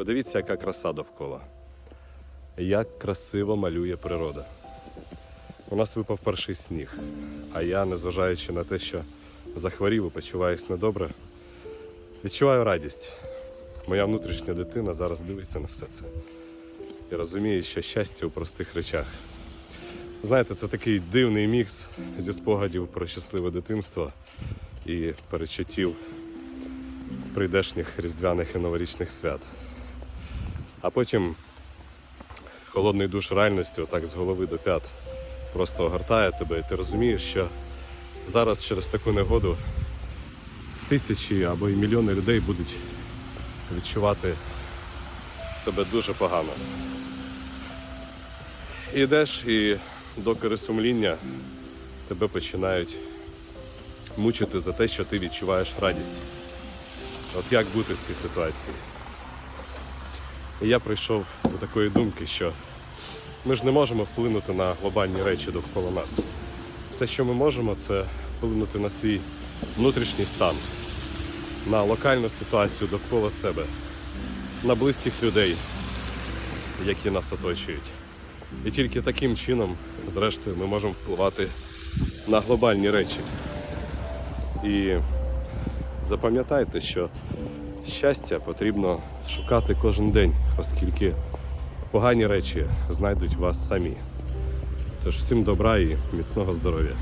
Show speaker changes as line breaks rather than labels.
Подивіться, яка краса довкола. Як красиво малює природа. У нас випав перший сніг, а я, незважаючи на те, що захворів і почуваюсь недобре, відчуваю радість. Моя внутрішня дитина зараз дивиться на все це і розуміє, що щастя у простих речах. Знаєте, це такий дивний мікс зі спогадів про щасливе дитинство і перечуттів прийдешніх різдвяних і новорічних свят. А потім холодний душ реальності, отак з голови до п'ят, просто огортає тебе, і ти розумієш, що зараз через таку негоду тисячі або й мільйони людей будуть відчувати себе дуже погано. Ідеш і докори сумління тебе починають мучити за те, що ти відчуваєш радість. От як бути в цій ситуації? І я прийшов до такої думки, що ми ж не можемо вплинути на глобальні речі довкола нас. Все, що ми можемо, це вплинути на свій внутрішній стан, на локальну ситуацію довкола себе, на близьких людей, які нас оточують. І тільки таким чином, зрештою, ми можемо впливати на глобальні речі. І запам'ятайте, що щастя потрібно шукати кожен день, оскільки погані речі знайдуть вас самі. Тож всім добра і міцного здоров'я.